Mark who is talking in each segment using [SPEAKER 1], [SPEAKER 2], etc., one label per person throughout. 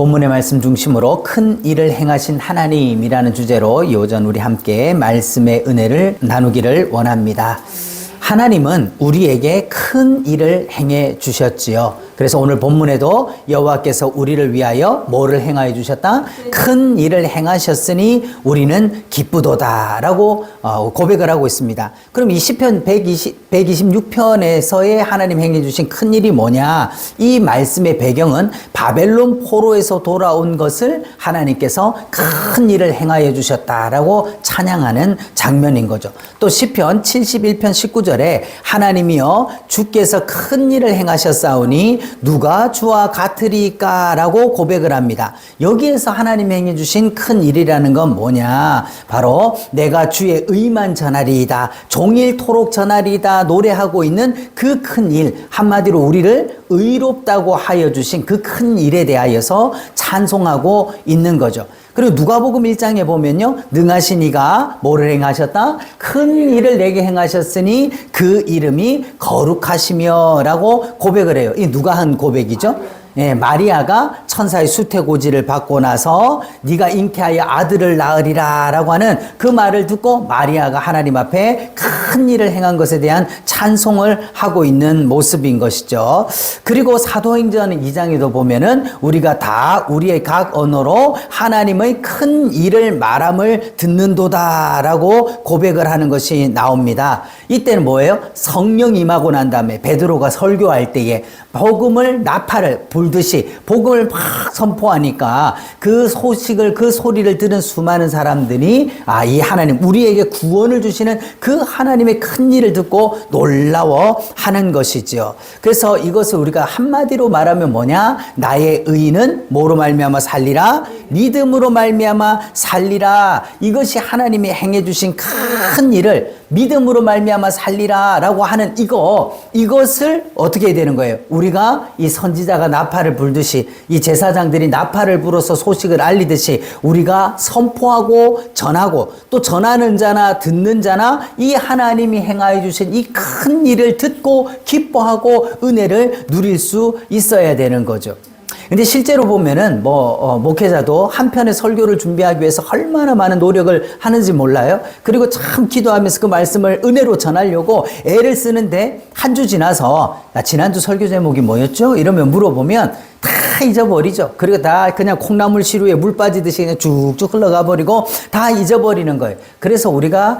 [SPEAKER 1] 본문의 말씀 중심으로 큰 일을 행하신 하나님이라는 주제로 이 오전 우리 함께 말씀의 은혜를 나누기를 원합니다. 하나님은 우리에게 큰 일을 행해 주셨지요. 그래서 오늘 본문에도 여호와께서 우리를 위하여 뭐를 행하여 주셨다? 큰 일을 행하셨으니 우리는 기쁘도다라고 어, 고백을 하고 있습니다. 그럼 이 시편 120, 126편에서의 하나님 행해 주신 큰 일이 뭐냐? 이 말씀의 배경은 바벨론 포로에서 돌아온 것을 하나님께서 큰 일을 행하여 주셨다라고 찬양하는 장면인 거죠. 또 시편 71편 19절에 하나님이여 주께서 큰 일을 행하셨사오니 누가 주와 같으리까라고 고백을 합니다. 여기에서 하나님 행해 주신 큰 일이라는 건 뭐냐? 바로 내가 주의 의만 전하리이다. 종일토록 전하리이다. 노래하고 있는 그 큰 일. 한마디로 우리를 의롭다고 하여 주신 그 큰 일에 대하여서 찬송하고 있는 거죠. 그리고 누가복음 1장에 보면요. 능하신 이가 뭐를 행하셨다? 큰 일을 내게 행하셨으니 그 이름이 거룩하시며라고 고백을 해요. 이 누가 한 고백이죠? 예, 마리아가 천사의 수태고지를 받고 나서 네가 잉태하여 아들을 낳으리라라고 하는 그 말을 듣고 마리아가 하나님 앞에 큰 일을 행한 것에 대한 찬송을 하고 있는 모습인 것이죠. 그리고 사도행전 2장에도 보면은 우리가 다 우리의 각 언어로 하나님의 큰 일을 말함을 듣는도다라고 고백을 하는 것이 나옵니다. 이때는 뭐예요? 성령 임하고 난 다음에 베드로가 설교할 때에 복음을 나팔을 불 듯이 복음을 막 선포하니까 그 소식을 그 소리를 들은 수많은 사람들이 아 이 하나님 우리에게 구원을 주시는 그 하나님의 큰 일을 듣고 놀라워 하는 것이죠. 그래서 이것을 우리가 한마디로 말하면 뭐냐? 나의 의는 뭐로 말미암아 살리라 믿음으로 말미암아 살리라 이것이 하나님이 행해 주신 큰 일을 믿음으로 말미암아 살리라라고 하는 이거 이것을 어떻게 해야 되는 거예요? 우리가 이 선지자가 나팔을 불듯이 이 제사장들이 나팔을 불어서 소식을 알리듯이 우리가 선포하고 전하고 또 전하는 자나 듣는 자나 이 하나님이 행하여 주신 이 큰 일을 듣고 기뻐하고 은혜를 누릴 수 있어야 되는 거죠. 근데 실제로 보면은 뭐 어, 목회자도 한 편의 설교를 준비하기 위해서 얼마나 많은 노력을 하는지 몰라요. 그리고 참 기도하면서 그 말씀을 은혜로 전하려고 애를 쓰는데 한 주 지나서 야, 지난주 설교 제목이 뭐였죠? 이러면 물어보면 다 잊어버리죠. 그리고 다 그냥 콩나물 시루에 물 빠지듯이 그냥 쭉쭉 흘러가 버리고 다 잊어버리는 거예요. 그래서 우리가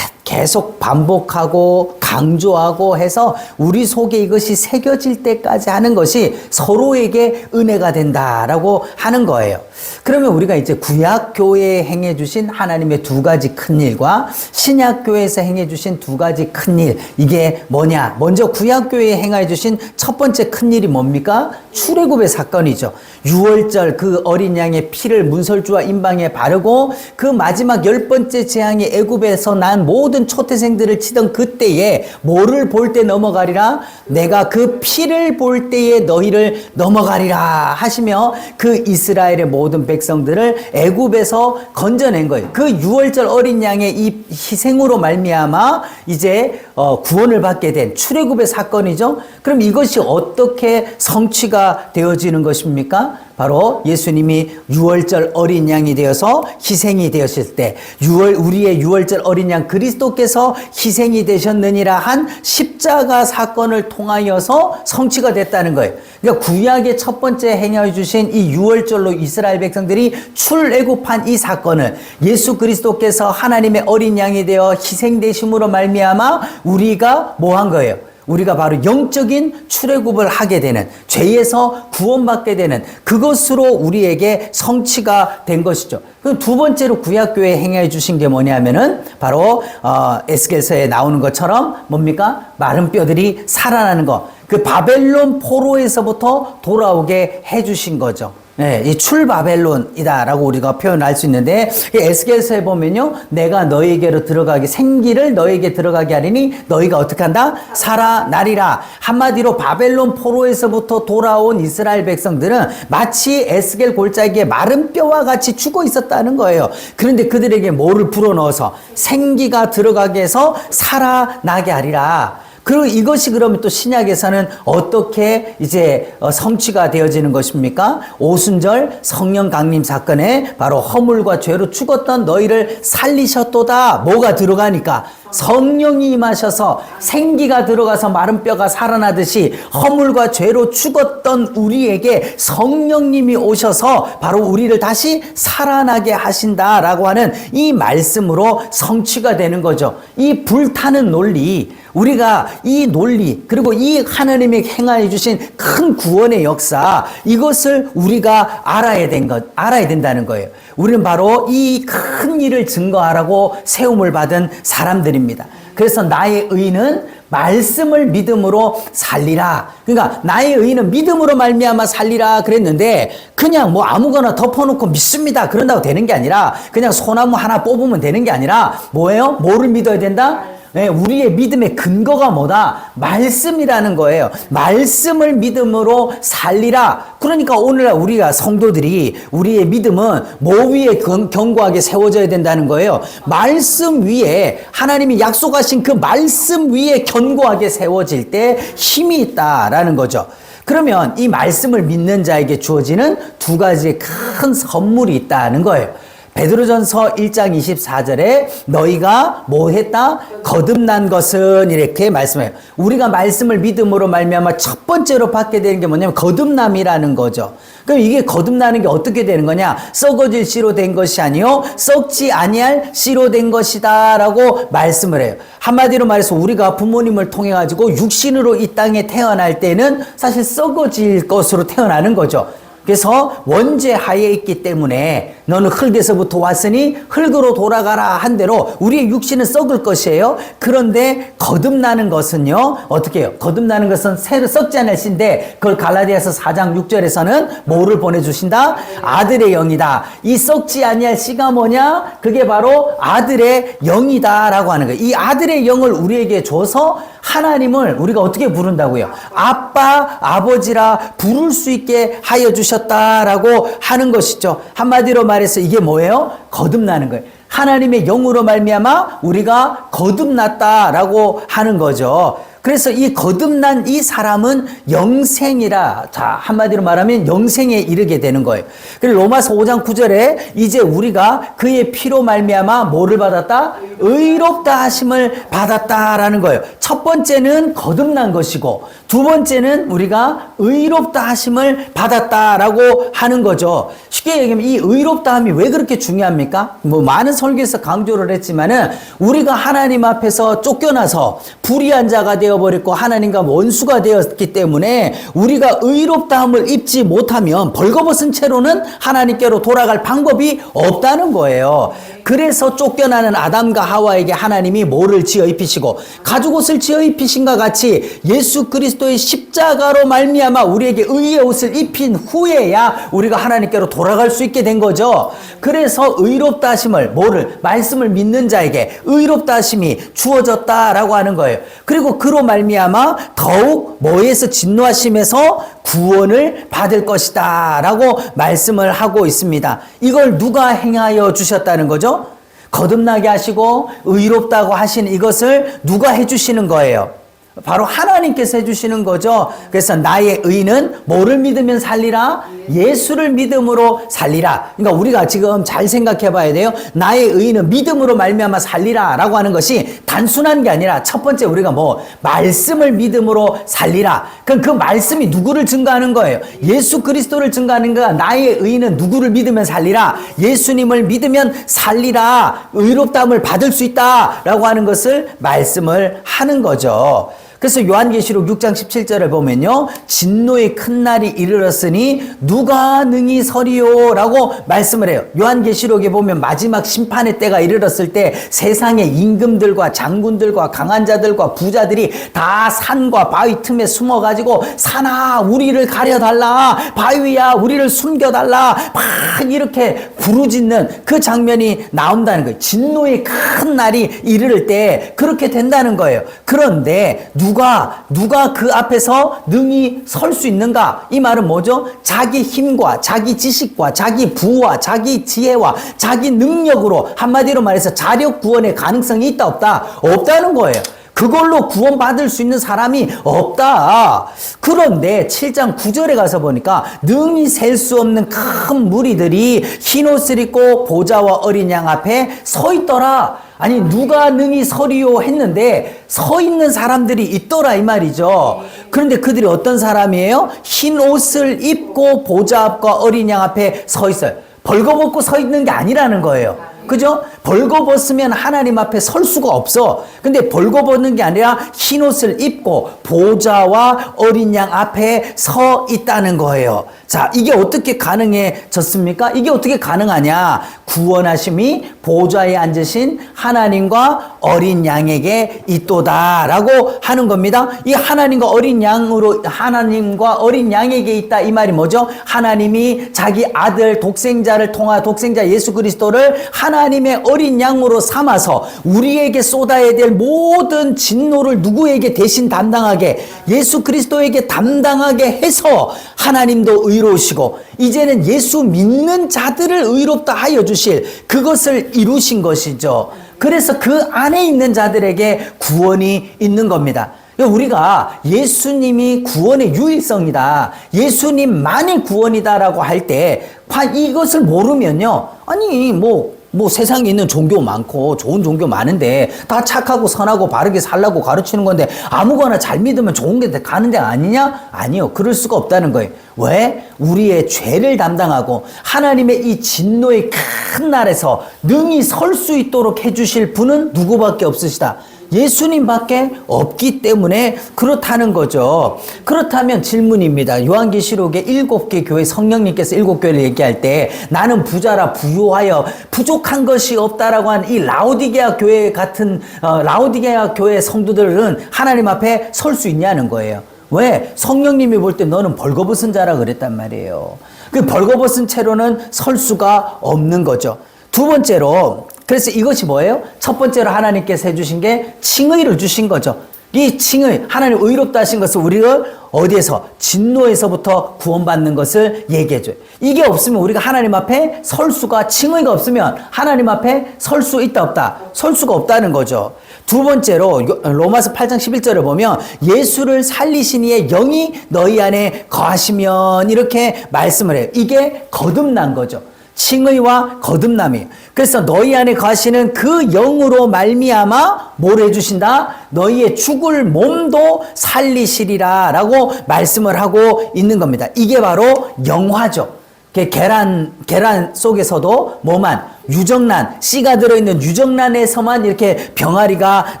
[SPEAKER 1] 계속 반복하고 강조하고 해서 우리 속에 이것이 새겨질 때까지 하는 것이 서로에게 은혜가 된다라고 하는 거예요. 그러면 우리가 이제 구약 교회에 행해 주신 하나님의 두 가지 큰 일과 신약 교회에서 행해 주신 두 가지 큰 일. 이게 뭐냐? 먼저 구약 교회에 행해 주신 첫 번째 큰 일이 뭡니까? 출애굽의 사건이죠. 6월절 그 어린 양의 피를 문설주와 임방에 바르고 그 마지막 열 번째 재앙이 애굽에서 난 모든 초태생들을 치던 그때에 뭐를 볼 때 넘어가리라 내가 그 피를 볼 때에 너희를 넘어가리라 하시며 그 이스라엘의 모든 백성들을 애굽에서 건져낸 거예요. 그 6월절 어린 양의 이 희생으로 말미암아 이제 어, 구원을 받게 된 출애굽의 사건이죠. 그럼 이것이 어떻게 성취가 되어지는 것입니까? 바로 예수님이 6월절 어린 양이 되어서 희생이 되었을 때 6월 우리의 6월절 어린 양 그리스도께서 희생이 되셨느니라 한 십자가 사건을 통하여서 성취가 됐다는 거예요. 그러니까 구약의 첫 번째 행하여 주신 이 6월절로 이스라엘 백성들이 출애굽한 이 사건을 예수 그리스도께서 하나님의 어린 양이 되어 희생되심으로 말미암아 우리가 뭐 한 거예요? 우리가 바로 영적인 출애굽을 하게 되는 죄에서 구원받게 되는 그것으로 우리에게 성취가 된 것이죠. 그럼 두 번째로 구약교회 행해 주신 게 뭐냐면은 바로 어, 에스겔서에 나오는 것처럼 뭡니까 마른 뼈들이 살아나는 것. 그 바벨론 포로에서부터 돌아오게 해 주신 거죠. 네, 이 출바벨론이다라고 우리가 표현할 수 있는데 에스겔서에 보면요, 내가 너에게로 들어가기 생기를 너에게 들어가게 하리니 너희가 어떻게 한다? 살아나리라. 한마디로 바벨론 포로에서부터 돌아온 이스라엘 백성들은 마치 에스겔 골짜기에 마른 뼈와 같이 죽어 있었다는 거예요. 그런데 그들에게 뭐를 불어넣어서 생기가 들어가게 해서 살아나게 하리라. 그리고 이것이 그러면 또 신약에서는 어떻게 이제 어, 성취가 되어지는 것입니까? 오순절 성령 강림 사건에 바로 허물과 죄로 죽었던 너희를 살리셨도다. 뭐가 들어가니까 성령이 임하셔서 생기가 들어가서 마른 뼈가 살아나듯이 허물과 죄로 죽었던 우리에게 성령님이 오셔서 바로 우리를 다시 살아나게 하신다라고 하는 이 말씀으로 성취가 되는 거죠. 이 불타는 논리, 우리가 이 논리, 그리고 이 하나님이 행하여 주신 큰 구원의 역사, 이것을 우리가 알아야 된 것, 알아야 된다는 거예요. 우리는 바로 이 큰 일을 증거하라고 세움을 받은 사람들입니다. 그래서 나의 의는 말씀을 믿음으로 살리라. 그러니까 나의 의는 믿음으로 말미암아 살리라 그랬는데 그냥 뭐 아무거나 덮어놓고 믿습니다. 그런다고 되는 게 아니라 그냥 소나무 하나 뽑으면 되는 게 아니라 뭐예요? 뭐를 믿어야 된다? 네, 우리의 믿음의 근거가 뭐다? 말씀이라는 거예요. 말씀을 믿음으로 살리라. 그러니까 오늘날 우리가 성도들이 우리의 믿음은 뭐 위에 경- 견고하게 세워져야 된다는 거예요. 말씀 위에 하나님이 약속하신 그 말씀 위에 견고하게 세워질 때 힘이 있다라는 거죠. 그러면 이 말씀을 믿는 자에게 주어지는 두 가지의 큰 선물이 있다는 거예요. 베드로전서 1장 24절에 너희가 뭐 했다? 거듭난 것은 이렇게 말씀해요. 우리가 말씀을 믿음으로 말미암아 첫 번째로 받게 되는 게 뭐냐면 거듭남이라는 거죠. 그럼 이게 거듭나는 게 어떻게 되는 거냐? 썩어질 씨로 된 것이 아니요 썩지 아니할 씨로 된 것이다라고 말씀을 해요. 한마디로 말해서 우리가 부모님을 통해 가지고 육신으로 이 땅에 태어날 때는 사실 썩어질 것으로 태어나는 거죠. 그래서 원죄 하에 있기 때문에 너는 흙에서부터 왔으니 흙으로 돌아가라 한 대로 우리의 육신은 썩을 것이에요. 그런데 거듭나는 것은요. 어떻게 해요? 거듭나는 것은 새로 썩지 않을 신데 그걸 갈라디아서 4장 6절에서는 뭐를 보내 주신다? 아들의 영이다. 이 썩지 아니할 씨가 뭐냐? 그게 바로 아들의 영이다라고 하는 거예요. 이 아들의 영을 우리에게 줘서 하나님을 우리가 어떻게 부른다고요? 아빠, 아버지라 부를 수 있게 하여 주셨다라고 하는 것이죠. 한마디로 말해서 이게 뭐예요? 거듭나는 거예요. 하나님의 영으로 말미암아 우리가 거듭났다라고 하는 거죠. 그래서 이 거듭난 이 사람은 영생이라 자 한마디로 말하면 영생에 이르게 되는 거예요. 그리고 로마서 5장 9절에 이제 우리가 그의 피로 말미암아 뭐를 받았다? 의롭다 하심을 받았다라는 거예요. 첫 번째는 거듭난 것이고 두 번째는 우리가 의롭다 하심을 받았다라고 하는 거죠. 쉽게 얘기하면 이 의롭다 함이 왜 그렇게 중요합니까? 뭐 많은 설교에서 강조를 했지만은 우리가 하나님 앞에서 쫓겨나서 불의한 자가 되어 버렸고 하나님과 원수가 되었기 때문에 우리가 의롭다 함을 입지 못하면 벌거벗은 채로는 하나님께로 돌아갈 방법이 없다는 거예요. 그래서 쫓겨나는 아담과 하와에게 하나님이 뭐를 지어 입히시고 가죽 옷을 지어 입히신과 같이 예수 그리스도의 십자가로 말미암아 우리에게 의의 옷을 입힌 후에야 우리가 하나님께로 돌아갈 수 있게 된 거죠. 그래서 의롭다 하심을 뭐를 말씀을 믿는 자에게 의롭다 하심이 주어졌다라고 하는 거예요. 그리고 그로 말미암아 더욱 뭐에서 진노하심에서 구원을 받을 것이다 라고 말씀을 하고 있습니다. 이걸 누가 행하여 주셨다는 거죠? 거듭나게 하시고 의롭다고 하신 이것을 누가 해주시는 거예요? 바로 하나님께서 해주시는 거죠. 그래서 나의 의는 뭐를 믿으면 살리라? 예수를 믿음으로 살리라. 그러니까 우리가 지금 잘 생각해 봐야 돼요. 나의 의는 믿음으로 말미암아 살리라 라고 하는 것이 단순한 게 아니라 첫 번째 우리가 뭐 말씀을 믿음으로 살리라. 그럼 그 말씀이 누구를 증거하는 거예요? 예수 그리스도를 증거하는 거야. 나의 의는 누구를 믿으면 살리라. 예수님을 믿으면 살리라. 의롭다함을 받을 수 있다. 라고 하는 것을 말씀을 하는 거죠. 그래서 요한계시록 6장 17절을 보면요. 진노의 큰 날이 이르렀으니 누가 능히 서리요? 라고 말씀을 해요. 요한계시록에 보면 마지막 심판의 때가 이르렀을 때 세상의 임금들과 장군들과 강한 자들과 부자들이 다 산과 바위 틈에 숨어가지고 산아, 우리를 가려달라. 바위야, 우리를 숨겨달라. 막 이렇게 부르짖는 그 장면이 나온다는 거예요. 진노의 큰 날이 이르를 때 그렇게 된다는 거예요. 그런데 누가 누가 그 앞에서 능히 설 수 있는가? 이 말은 뭐죠? 자기 힘과 자기 지식과 자기 부와 자기 지혜와 자기 능력으로 한마디로 말해서 자력 구원의 가능성이 있다 없다? 없다는 거예요. 그걸로 구원받을 수 있는 사람이 없다. 그런데 7장 9절에 가서 보니까 능히 셀 수 없는 큰 무리들이 흰 옷을 입고 보좌와 어린 양 앞에 서 있더라. 아니 누가 능히 서리요 했는데 서 있는 사람들이 있더라 이 말이죠. 그런데 그들이 어떤 사람이에요? 흰 옷을 입고 보좌 앞과 어린 양 앞에 서 있어요. 벌거벗고 서 있는 게 아니라는 거예요. 그죠? 벌거벗으면 하나님 앞에 설 수가 없어. 근데 벌거벗는 게 아니라 흰 옷을 입고 보좌와 어린 양 앞에 서 있다는 거예요. 자, 이게 어떻게 가능해졌습니까? 이게 어떻게 가능하냐? 구원하심이 보좌에 앉으신 하나님과 어린 양에게 있도다라고 하는 겁니다. 이 하나님과 어린 양으로 하나님과 어린 양에게 있다 이 말이 뭐죠? 하나님이 자기 아들 독생자를 통하 독생자 예수 그리스도를 하나님의 어린 양으로 삼아서 우리에게 쏟아야 될 모든 진노를 누구에게 대신 담당하게 예수 그리스도에게 담당하게 해서 하나님도 의로우시고 이제는 예수 믿는 자들을 의롭다 하여 주실 그것을 이루신 것이죠. 그래서 그 안에 있는 자들에게 구원이 있는 겁니다. 우리가 예수님이 구원의 유일성이다. 예수님만이 구원이다라고 할 때 이것을 모르면요. 아니 뭐 뭐 세상에 있는 종교 많고 좋은 종교 많은데 다 착하고 선하고 바르게 살라고 가르치는 건데 아무거나 잘 믿으면 좋은 게 가는 데 아니냐? 아니요. 그럴 수가 없다는 거예요. 왜? 우리의 죄를 담당하고 하나님의 이 진노의 큰 날에서 능히 설 수 있도록 해주실 분은 누구밖에 없으시다. 예수님밖에 없기 때문에 그렇다는 거죠. 그렇다면 질문입니다. 요한계시록의 일곱 개 교회 성령님께서 일곱 교회를 얘기할 때 나는 부자라 부유하여 부족한 것이 없다라고 한 이 라오디게아 교회 같은 어, 라오디게아 교회 성도들은 하나님 앞에 설 수 있냐는 거예요. 왜? 성령님이 볼 때 너는 벌거벗은 자라 그랬단 말이에요. 그 벌거벗은 채로는 설 수가 없는 거죠. 두 번째로 그래서 이것이 뭐예요? 첫 번째로 하나님께서 해주신 게 칭의를 주신 거죠. 이 칭의, 하나님 의롭다 하신 것을 우리가 어디에서? 진노에서부터 구원받는 것을 얘기해줘요. 이게 없으면 우리가 하나님 앞에 설 수가, 칭의가 없으면 하나님 앞에 설 수 있다, 없다? 설 수가 없다는 거죠. 두 번째로 로마서 8장 11절을 보면 예수를 살리신 이의 영이 너희 안에 거하시면 이렇게 말씀을 해요. 이게 거듭난 거죠. 칭의와 거듭남이. 그래서 너희 안에 거하시는 그 영으로 말미암아 뭘 해주신다? 너희의 죽을 몸도 살리시리라 라고 말씀을 하고 있는 겁니다. 이게 바로 영화죠. 계란 계란 속에서도 뭐만 유정란 씨가 들어있는 유정란에서만 이렇게 병아리가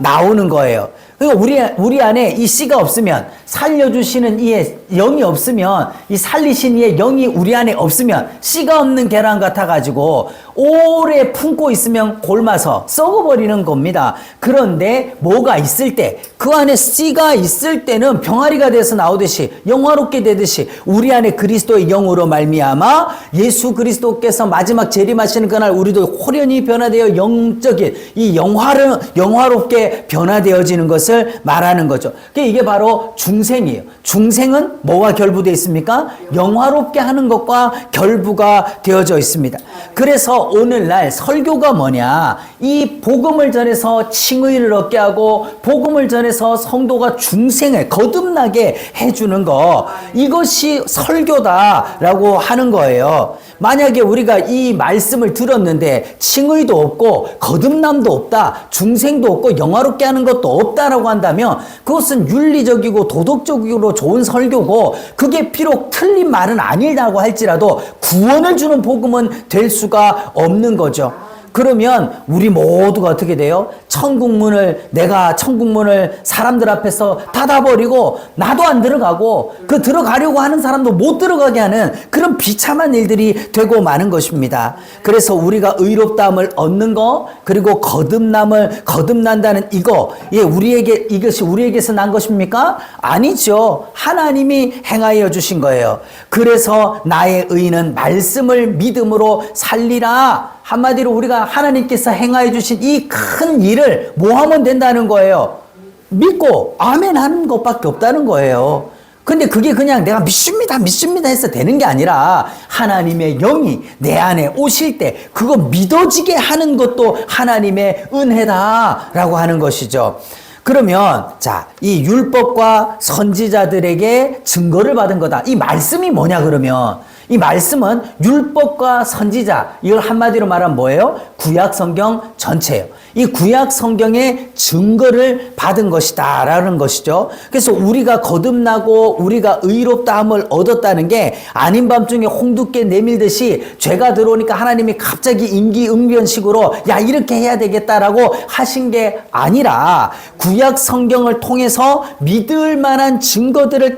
[SPEAKER 1] 나오는 거예요. 그러니까 우리 우리 안에 이 씨가 없으면 살려주시는 이의 영이 없으면 이 살리신 이의 영이 우리 안에 없으면 씨가 없는 계란 같아 가지고 오래 품고 있으면 골마서 썩어버리는 겁니다. 그런데 뭐가 있을 때 그 안에 씨가 있을 때는 병아리가 돼서 나오듯이 영화롭게 되듯이 우리 안에 그리스도의 영으로 말미암아 예수 그리스도께서 마지막 재림하시는 그날 우리도 호련히 변화되어 영적인 이 영화를 영화롭게 변화되어지는 것을 말하는 거죠. 이게 바로 중 생이에요. 중생은 뭐와 결부되어 있습니까? 영화롭게 하는 것과 결부가 되어져 있습니다. 그래서 오늘날 설교가 뭐냐? 이 복음을 전해서 칭의를 얻게 하고 복음을 전해서 성도가 중생을 거듭나게 해주는 거 이것이 설교다라고 하는 거예요. 만약에 우리가 이 말씀을 들었는데 칭의도 없고 거듭남도 없다, 중생도 없고 영화롭게 하는 것도 없다라고 한다면 그것은 윤리적이고 도 덕적으로 좋은 설교고 그게 비록 틀린 말은 아니라고 할지라도 구원을 주는 복음은 될 수가 없는 거죠. 그러면 우리 모두가 어떻게 돼요? 천국문을 내가 천국문을 사람들 앞에서 닫아버리고 나도 안 들어가고 그 들어가려고 하는 사람도 못 들어가게 하는 그런 비참한 일들이 되고 마는 것입니다. 그래서 우리가 의롭다함을 얻는 거 그리고 거듭남을 거듭난다는 이거 예 우리에게 이것이 우리에게서 난 것입니까? 아니죠. 하나님이 행하여 주신 거예요. 그래서 나의 의는 말씀을 믿음으로 살리라. 한마디로 우리가 하나님께서 행하여 주신 이 큰 일을 뭐 하면 된다는 거예요? 믿고 아멘 하는 것밖에 없다는 거예요. 근데 그게 그냥 내가 믿습니다, 믿습니다 해서 되는 게 아니라 하나님의 영이 내 안에 오실 때 그거 믿어지게 하는 것도 하나님의 은혜다라고 하는 것이죠. 그러면 자, 이 율법과 선지자들에게 증거를 받은 거다. 이 말씀이 뭐냐 그러면 이 말씀은 율법과 선지자 이걸 한마디로 말하면 뭐예요? 구약 성경 전체예요. 이 구약 성경의 증거를 받은 것이다라는 것이죠. 그래서 우리가 거듭나고 우리가 의롭다함을 얻었다는 게 아닌 밤중에 홍두깨 내밀듯이 죄가 들어오니까 하나님이 갑자기 임기응변식으로 야 이렇게 해야 되겠다라고 하신 게 아니라 구약 성경을 통해서 믿을 만한 증거들을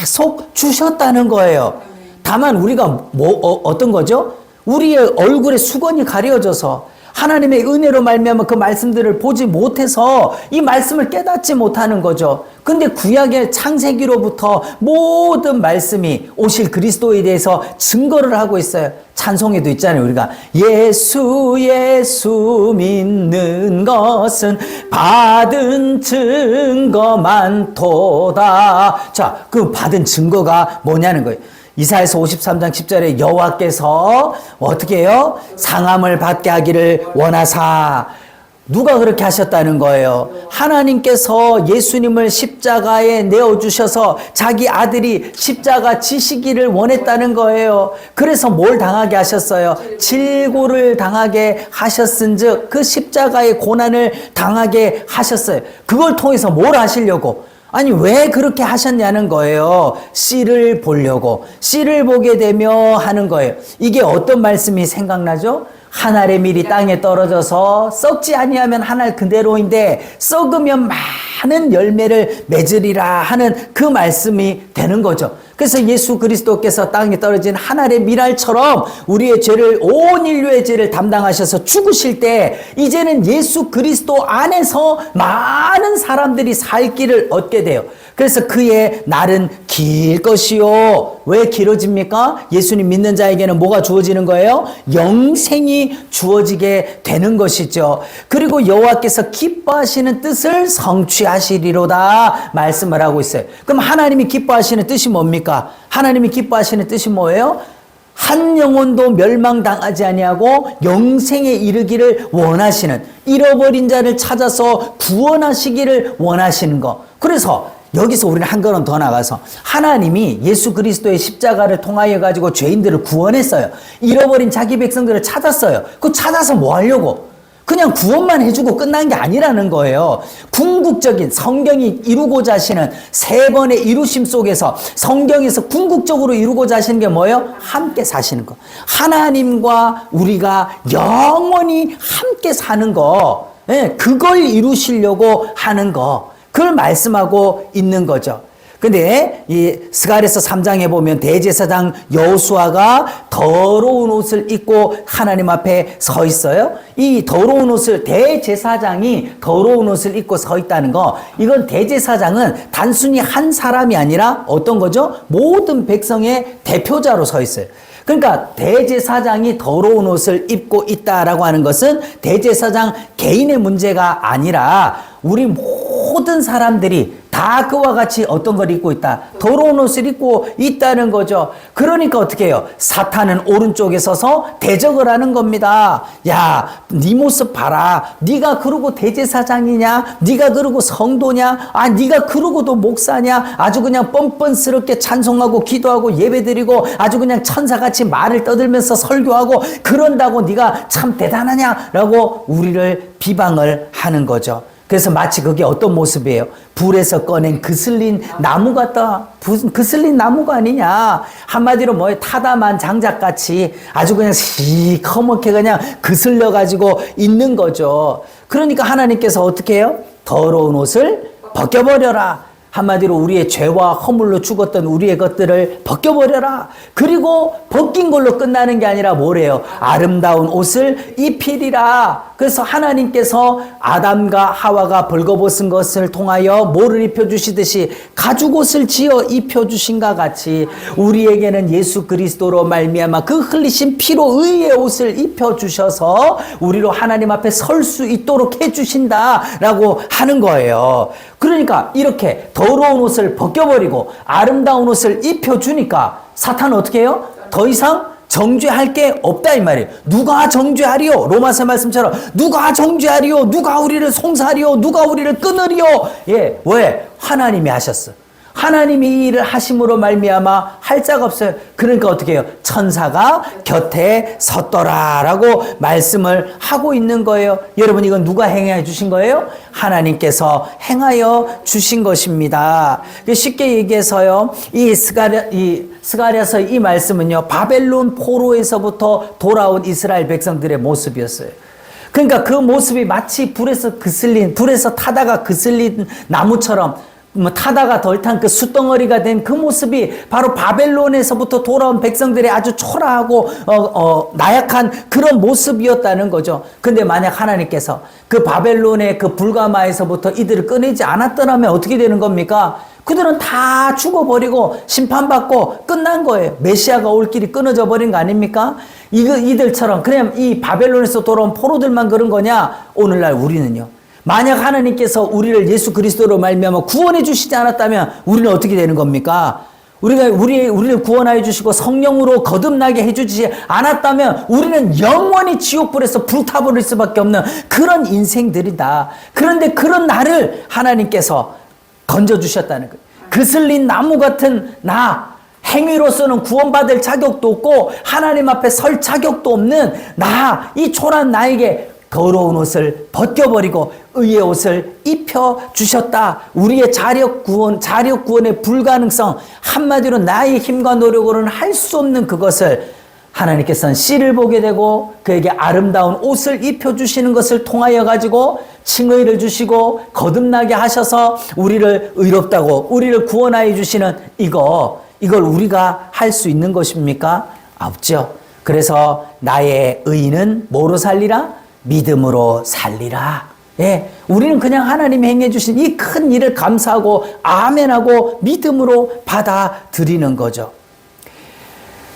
[SPEAKER 1] 계속 주셨다는 거예요. 다만 우리가 뭐 어, 떤 거죠? 우리의 얼굴에 수건이 가려져서 하나님의 은혜로 말미암아 그 말씀들을 보지 못해서 이 말씀을 깨닫지 못하는 거죠. 근데 구약의 창세기로부터 모든 말씀이 오실 그리스도에 대해서 증거를 하고 있어요. 찬송에도 있잖아요. 우리가 예수 예수 믿는 것은 받은 증거만 도다. 자, 그 받은 증거가 뭐냐는 거예요. 이사에서 53장 10절에 여호와께서 어떻게 해요? 상함을 받게 하기를 원하사 누가 그렇게 하셨다는 거예요? 하나님께서 예수님을 십자가에 내어 주셔서 자기 아들이 십자가 지시기를 원했다는 거예요. 그래서 뭘 당하게 하셨어요? 질고를 당하게 하셨은 즉 그 십자가의 고난을 당하게 하셨어요. 그걸 통해서 뭘 하시려고? 아니, 왜 그렇게 하셨냐는 거예요. 씨를 보려고. 씨를 보게 되며 하는 거예요. 이게 어떤 말씀이 생각나죠? 한 알의 밀이 땅에 떨어져서 썩지 아니하면 한 알 그대로인데 썩으면 많은 열매를 맺으리라 하는 그 말씀이 되는 거죠. 그래서 예수 그리스도께서 땅에 떨어진 한 알의 밀알처럼 우리의 죄를 온 인류의 죄를 담당하셔서 죽으실 때 이제는 예수 그리스도 안에서 많은 사람들이 살 길을 얻게 돼요. 그래서 그의 날은 길 것이요. 왜 길어집니까? 예수님 믿는 자에게는 뭐가 주어지는 거예요? 영생이 주어지게 되는 것이죠. 그리고 여호와께서 기뻐하시는 뜻을 성취하시리로다 말씀을 하고 있어요. 그럼 하나님이 기뻐하시는 뜻이 뭡니까? 하나님이 기뻐하시는 뜻이 뭐예요? 한 영혼도 멸망당하지 아니하고 영생에 이르기를 원하시는 잃어버린 자를 찾아서 구원하시기를 원하시는 거. 그래서 여기서 우리는 한 걸음 더 나가서 하나님이 예수 그리스도의 십자가를 통하여 가지고 죄인들을 구원했어요. 잃어버린 자기 백성들을 찾았어요. 그 찾아서 뭐 하려고? 그냥 구원만 해주고 끝난 게 아니라는 거예요. 궁극적인 성경이 이루고자 하시는 세 번의 이루심 속에서 성경에서 궁극적으로 이루고자 하시는 게 뭐예요? 함께 사시는 거. 하나님과 우리가 영원히 함께 사는 거. 예, 그걸 이루시려고 하는 거. 그걸 말씀하고 있는 거죠. 근데 이 스가랴서 3장에 보면 대제사장 여호수아가 더러운 옷을 입고 하나님 앞에 서 있어요. 이 더러운 옷을 대제사장이 더러운 옷을 입고 서 있다는 거 이건 대제사장은 단순히 한 사람이 아니라 어떤 거죠? 모든 백성의 대표자로 서 있어요. 그러니까 대제사장이 더러운 옷을 입고 있다라고 하는 것은 대제사장 개인의 문제가 아니라 우리 모든 사람들이 다 그와 같이 어떤 걸 입고 있다. 더러운 옷을 입고 있다는 거죠. 그러니까 어떻게 해요? 사탄은 오른쪽에 서서 대적을 하는 겁니다. 야, 네 모습 봐라. 네가 그러고 대제사장이냐? 네가 그러고 성도냐? 아, 네가 그러고도 목사냐? 아주 그냥 뻔뻔스럽게 찬송하고 기도하고 예배드리고 아주 그냥 천사같이 말을 떠들면서 설교하고 그런다고 네가 참 대단하냐라고 우리를 비방을 하는 거죠. 그래서 마치 그게 어떤 모습이에요? 불에서 꺼낸 그슬린 나무 같다. 그슬린 나무가 아니냐. 한마디로 뭐에 타다만 장작같이 아주 그냥 시커멓게 그냥 그슬려가지고 있는 거죠. 그러니까 하나님께서 어떻게 해요? 더러운 옷을 벗겨버려라. 한마디로 우리의 죄와 허물로 죽었던 우리의 것들을 벗겨버려라. 그리고 벗긴 걸로 끝나는 게 아니라 뭐래요? 아름다운 옷을 입히리라. 그래서 하나님께서 아담과 하와가 벌거벗은 것을 통하여 뭐를 입혀주시듯이 가죽 옷을 지어 입혀주신가 같이 우리에게는 예수 그리스도로 말미암아 그 흘리신 피로 의의 옷을 입혀주셔서 우리로 하나님 앞에 설 수 있도록 해주신다라고 하는 거예요. 그러니까 이렇게 더러운 옷을 벗겨버리고 아름다운 옷을 입혀주니까 사탄은 어떻게 해요? 더 이상 정죄할 게 없다 이 말이에요. 누가 정죄하리요? 로마서 말씀처럼 누가 정죄하리요? 누가 우리를 송사리요? 누가 우리를 끊으리요? 예, 왜? 하나님이 하셨어. 하나님이 이 일을 하심으로 말미암아 할 자가 없어요. 그러니까 어떻게 해요? 천사가 곁에 섰더라라고 말씀을 하고 있는 거예요. 여러분 이건 누가 행해 주신 거예요? 하나님께서 행하여 주신 것입니다. 쉽게 얘기해서요. 이 스가랴 이 스가랴서 이 말씀은요. 바벨론 포로에서부터 돌아온 이스라엘 백성들의 모습이었어요. 그러니까 그 모습이 마치 불에서 그슬린 불에서 타다가 그슬린 나무처럼 뭐 타다가 덜 탄 그 숯덩어리가 된 그 모습이 바로 바벨론에서부터 돌아온 백성들의 아주 초라하고 어, 어, 나약한 그런 모습이었다는 거죠. 근데 만약 하나님께서 그 바벨론의 그 불가마에서부터 이들을 꺼내지 않았더라면 어떻게 되는 겁니까? 그들은 다 죽어버리고 심판받고 끝난 거예요. 메시아가 올 길이 끊어져 버린 거 아닙니까? 이거, 이들처럼 그냥 이 바벨론에서 돌아온 포로들만 그런 거냐? 오늘날 우리는요. 만약 하나님께서 우리를 예수 그리스도로 말미암아 구원해 주시지 않았다면 우리는 어떻게 되는 겁니까? 우리가 우리 우리를 구원하여 주시고 성령으로 거듭나게 해 주지 않았다면 우리는 영원히 지옥불에서 불타버릴 수밖에 없는 그런 인생들이다. 그런데 그런 나를 하나님께서 건져 주셨다는 거예요. 그슬린 나무 같은 나 행위로서는 구원받을 자격도 없고 하나님 앞에 설 자격도 없는 나 이 초란 나에게 더러운 옷을 벗겨버리고 의의 옷을 입혀 주셨다. 우리의 자력 구원, 자력 구원의 불가능성, 한마디로 나의 힘과 노력으로는 할 수 없는 그것을 하나님께서는 씨를 보게 되고 그에게 아름다운 옷을 입혀 주시는 것을 통하여 가지고 칭의를 주시고 거듭나게 하셔서 우리를 의롭다고 우리를 구원하여 주시는 이거 이걸 우리가 할 수 있는 것입니까? 없죠. 그래서 나의 의인은 뭐로 살리라? 믿음으로 살리라. 예, 우리는 그냥 하나님이 행해 주신 이 큰 일을 감사하고 아멘하고 믿음으로 받아들이는 거죠.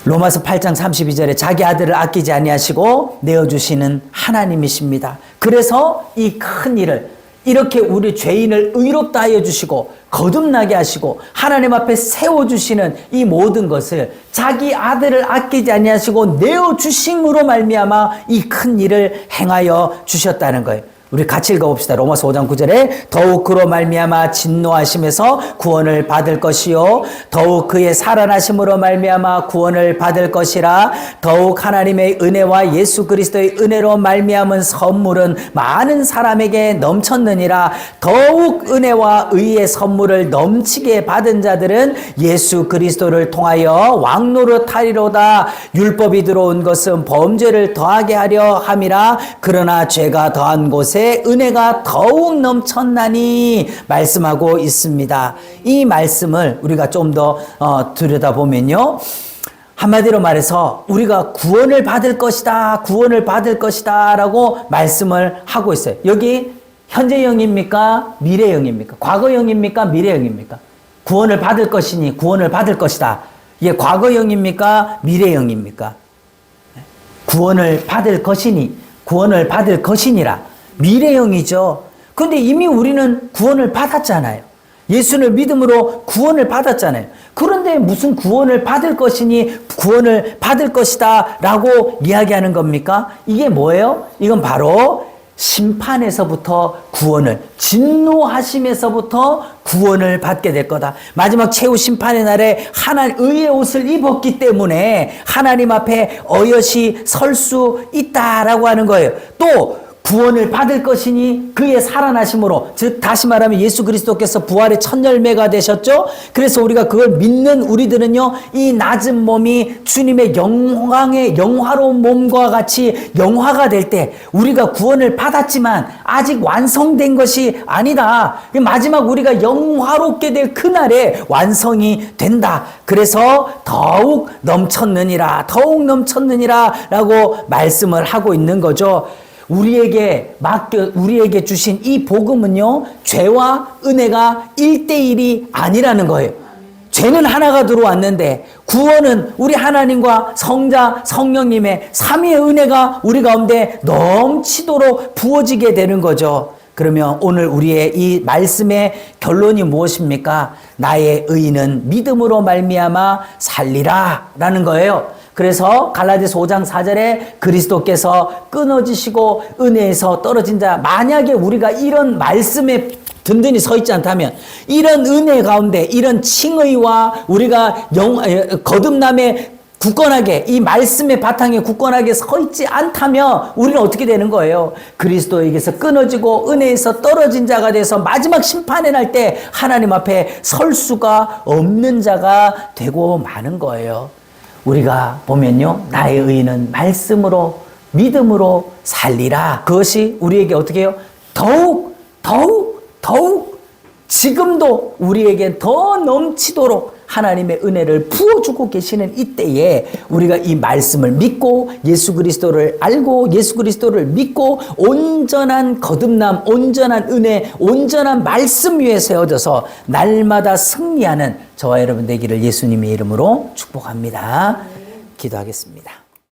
[SPEAKER 1] 로마서 8장 32절에 자기 아들을 아끼지 아니하시고 내어 주시는 하나님이십니다. 그래서 이 큰 일을 이렇게 우리 죄인을 의롭다 하여 주시고 거듭나게 하시고 하나님 앞에 세워 주시는 이 모든 것을 자기 아들을 아끼지 아니하시고 내어 주심으로 말미암아 이 큰 일을 행하여 주셨다는 거예요. 우리 같이 읽어봅시다. 로마서 5장 9절에 더욱 그로 말미암아 진노하심에서 구원을 받을 것이요. 더욱 그의 살아나심으로 말미암아 구원을 받을 것이라. 더욱 하나님의 은혜와 예수 그리스도의 은혜로 말미암은 선물은 많은 사람에게 넘쳤느니라. 더욱 은혜와 의의 선물을 넘치게 받은 자들은 예수 그리스도를 통하여 왕노릇 하리로다. 율법이 들어온 것은 범죄를 더하게 하려 함이라. 그러나 죄가 더한 곳에 은혜가 더욱 넘쳤나니 말씀하고 있습니다. 이 말씀을 우리가 좀더 어, 들여다보면요. 한마디로 말해서 우리가 구원을 받을 것이다, 구원을 받을 것이다 라고 말씀을 하고 있어요. 여기 현재형입니까? 미래형입니까? 과거형입니까? 미래형입니까? 구원을 받을 것이니 구원을 받을 것이다. 이게 과거형입니까? 미래형입니까? 구원을 받을 것이니 구원을 받을 것이니라. 미래형이죠. 근데 이미 우리는 구원을 받았잖아요. 예수를 믿음으로 구원을 받았잖아요. 그런데 무슨 구원을 받을 것이니 구원을 받을 것이다 라고 이야기하는 겁니까? 이게 뭐예요? 이건 바로 심판에서부터 구원을, 진노하심에서부터 구원을 받게 될 거다. 마지막 최후 심판의 날에 하나님 의의 옷을 입었기 때문에 하나님 앞에 어여시 설수 있다라고 하는 거예요. 또 구원을 받을 것이니 그의 살아나심으로 즉 다시 말하면 예수 그리스도께서 부활의 첫 열매가 되셨죠. 그래서 우리가 그걸 믿는 우리들은요 이 낮은 몸이 주님의 영광의 영화로운 몸과 같이 영화가 될 때 우리가 구원을 받았지만 아직 완성된 것이 아니다. 마지막 우리가 영화롭게 될 그날에 완성이 된다. 그래서 더욱 넘쳤느니라 더욱 넘쳤느니라라고 말씀을 하고 있는 거죠. 우리에게 맡겨 우리에게 주신 이 복음은요 죄와 은혜가 1대1이 아니라는 거예요. 죄는 하나가 들어왔는데 구원은 우리 하나님과 성자 성령님의 삼위의 은혜가 우리 가운데 넘치도록 부어지게 되는 거죠. 그러면 오늘 우리의 이 말씀의 결론이 무엇입니까? 나의 의인은 믿음으로 말미암아 살리라라는 거예요. 그래서 갈라디아서 5장 4절에 그리스도께서 끊어지시고 은혜에서 떨어진 자 만약에 우리가 이런 말씀에 든든히 서 있지 않다면 이런 은혜 가운데 이런 칭의와 우리가 영 에, 거듭남에 굳건하게 이 말씀의 바탕에 굳건하게 서 있지 않다면 우리는 어떻게 되는 거예요? 그리스도에게서 끊어지고 은혜에서 떨어진 자가 돼서 마지막 심판에 날때 하나님 앞에 설 수가 없는 자가 되고 마는 거예요. 우리가 보면요. 나의 의는 말씀으로 믿음으로 살리라. 그것이 우리에게 어떻게 해요? 더욱 더욱 더욱 지금도 우리에게 더 넘치도록 하나님의 은혜를 부어주고 계시는 이때에 우리가 이 말씀을 믿고 예수 그리스도를 알고 예수 그리스도를 믿고 온전한 거듭남, 온전한 은혜, 온전한 말씀 위에 세워져서 날마다 승리하는 저와 여러분 되기를 예수님의 이름으로 축복합니다. 기도하겠습니다.